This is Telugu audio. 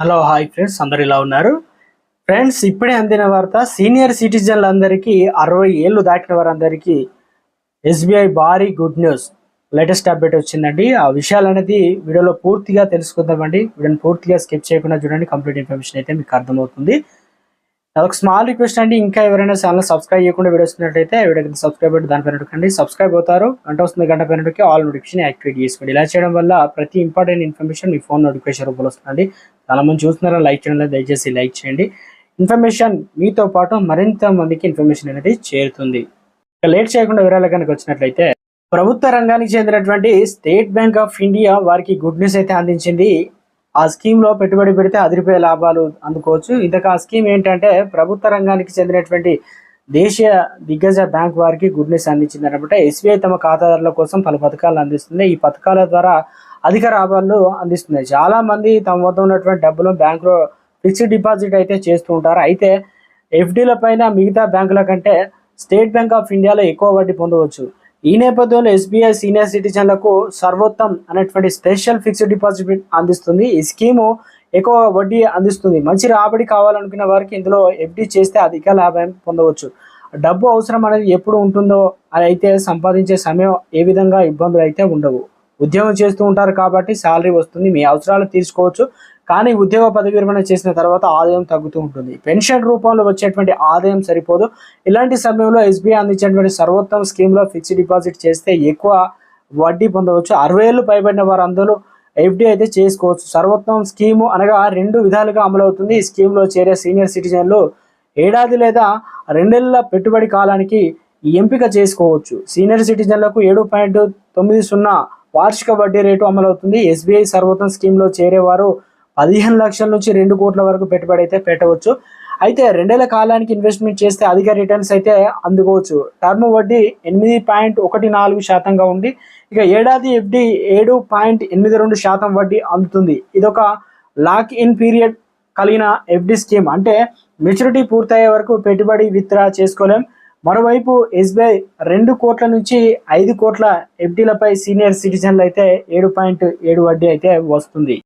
హలో హాయ్ ఫ్రెండ్స్ అందరు ఇలా ఉన్నారు? ఫ్రెండ్స్ ఇప్పుడే అందిన వార్త సీనియర్ సిటిజన్లందరికీ అరవై ఏళ్ళు దాటిన వారందరికీ ఎస్బీఐ భారీ గుడ్ న్యూస్. లేటెస్ట్ అప్డేట్ వచ్చిందండి. ఆ విషయాలు అనేది వీడియోలో పూర్తిగా తెలుసుకుందామండి. వీడియోని పూర్తిగా స్కిప్ చేయకుండా చూడండి. కంప్లీట్ ఇన్ఫర్మేషన్ అయితే మీకు అర్థమవుతుంది. ఒక స్మాల్ రిక్వెస్ట్ అండి. ఇంకా ఎవరైనా ఛానల్ సబ్స్క్రైబ్ చేయకుండా వీడియో ఉన్నట్టయితే వీడియో సబ్స్క్రైబ్ అంటే దాని పైన నొక్కండి సబ్స్క్రైబ్ అవుతారు. గంట వస్తుంది గంట పైన నొక్కి ఆల్ నోటిఫికేషన్ యాక్టివేట్ చేసుకోండి. ఇలా చేయడం వల్ల ప్రతి ఇంపార్టెంట్ ఇన్ఫర్మేషన్ మీ ఫోన్ నోటిఫికేషన్ రూపంలో వస్తుంది చాలా మంది చూస్తున్నారా? లైక్ చేయడం లేదు దయచేసి లైక్ చేయండి. ఇన్ఫర్మేషన్ మీతో పాటు మరింత మందికి ఇన్ఫర్మేషన్ అనేది చేరుతుంది. లేట్ చేయకుండా వివరాలు కనుక వచ్చినట్లయితే ప్రభుత్వ రంగానికి చెందినటువంటి స్టేట్ బ్యాంక్ ఆఫ్ ఇండియా వారికి గుడ్ న్యూస్ అయితే అందించింది. ఆ స్కీమ్లో పెట్టుబడి పెడితే అదిరిపోయే లాభాలు అందుకోవచ్చు. ఇంతకు ఆ స్కీమ్ ఏంటంటే ప్రభుత్వ రంగానికి చెందినటువంటి దేశీయ దిగ్గజ బ్యాంక్ వారికి గుడ్ న్యూస్ అందించింది అనమాట ఎస్బీఐ తమ ఖాతాదారుల కోసం పలు పథకాలను అందిస్తుంది. ఈ పథకాల ద్వారా అధిక రాబడులు అందిస్తుంది చాలా మంది తమ వద్ద ఉన్నటువంటి డబ్బులు బ్యాంకులో ఫిక్స్డ్ డిపాజిట్ అయితే చేస్తూ ఉంటారు. అయితే ఎఫ్డీల పైన మిగతా బ్యాంకుల కంటే స్టేట్ బ్యాంక్ ఆఫ్ ఇండియాలో ఎక్కువ వడ్డీ పొందవచ్చు. ఈ నేపథ్యంలో ఎస్బీఐ సీనియర్ సిటిజన్లకు సర్వోత్తం అనేటువంటి స్పెషల్ ఫిక్స్డ్ డిపాజిట్ అందిస్తుంది. ఈ స్కీము ఎక్కువ వడ్డీ అందిస్తుంది. మంచి రాబడి కావాలనుకున్న వారికి ఇందులో ఎఫ్డీ చేస్తే అధిక లాభం పొందవచ్చు. డబ్బు అవసరం అనేది ఎప్పుడు ఉంటుందో అది అయితే సంపాదించే సమయం ఏ విధంగా ఇబ్బందులు అయితే ఉండవు. ఉద్యోగం చేస్తూ ఉంటారు కాబట్టి శాలరీ వస్తుంది మీ అవసరాలు తీర్చుకోవచ్చు. కానీ ఉద్యోగ పదవి విరమణ చేసిన తర్వాత ఆదాయం తగ్గుతూ ఉంటుంది. పెన్షన్ రూపంలో వచ్చేటువంటి ఆదాయం సరిపోదు. ఇలాంటి సమయంలో ఎస్బీఐ అందించేటువంటి సర్వోత్తమ స్కీమ్లో ఫిక్స్డ్ డిపాజిట్ చేస్తే ఎక్కువ వడ్డీ పొందవచ్చు. అరవై ఏళ్ళు పైబడిన వారందరూ ఎఫ్డి అయితే చేసుకోవచ్చు. సర్వోత్తమ స్కీము అనగా రెండు విధాలుగా అమలవుతుంది. ఈ స్కీమ్లో చేరే సీనియర్ సిటిజన్లు ఏడాది లేదా రెండేళ్ళ పెట్టుబడి కాలానికి ఎంపిక చేసుకోవచ్చు. సీనియర్ సిటిజన్లకు ఏడు పాయింట్ తొమ్మిది సున్నా వార్షిక వడ్డీ రేటు అమలవుతుంది. ఎస్బీఐ సర్వోత్తమ స్కీమ్లో చేరేవారు పదిహేను లక్షల నుంచి రెండు కోట్ల వరకు పెట్టుబడి అయితే పెట్టవచ్చు. అయితే రెండేళ్ళ కాలానికి ఇన్వెస్ట్మెంట్ చేస్తే అధిక రిటర్న్స్ అయితే అందుకోవచ్చు. టర్మ్ వడ్డీ ఎనిమిది పాయింట్ ఒకటి నాలుగు శాతంగా ఉంది ఇక ఏడాది ఎఫ్డి ఏడు పాయింట్ ఎనిమిది రెండు శాతం వడ్డీ అందుతుంది. ఇదొక లాక్ ఇన్ పీరియడ్ కలిగిన ఎఫ్డి స్కీమ్. అంటే మెచ్యూరిటీ పూర్తయ్యే వరకు పెట్టుబడి విత్డ్రా చేసుకోలేం. మరోవైపు ఎస్బీఐ రెండు కోట్ల నుంచి ఐదు కోట్ల ఎఫ్డీలపై సీనియర్ సిటిజన్లు అయితే ఏడు పాయింట్ ఏడు వడ్డీ అయితే వస్తుంది.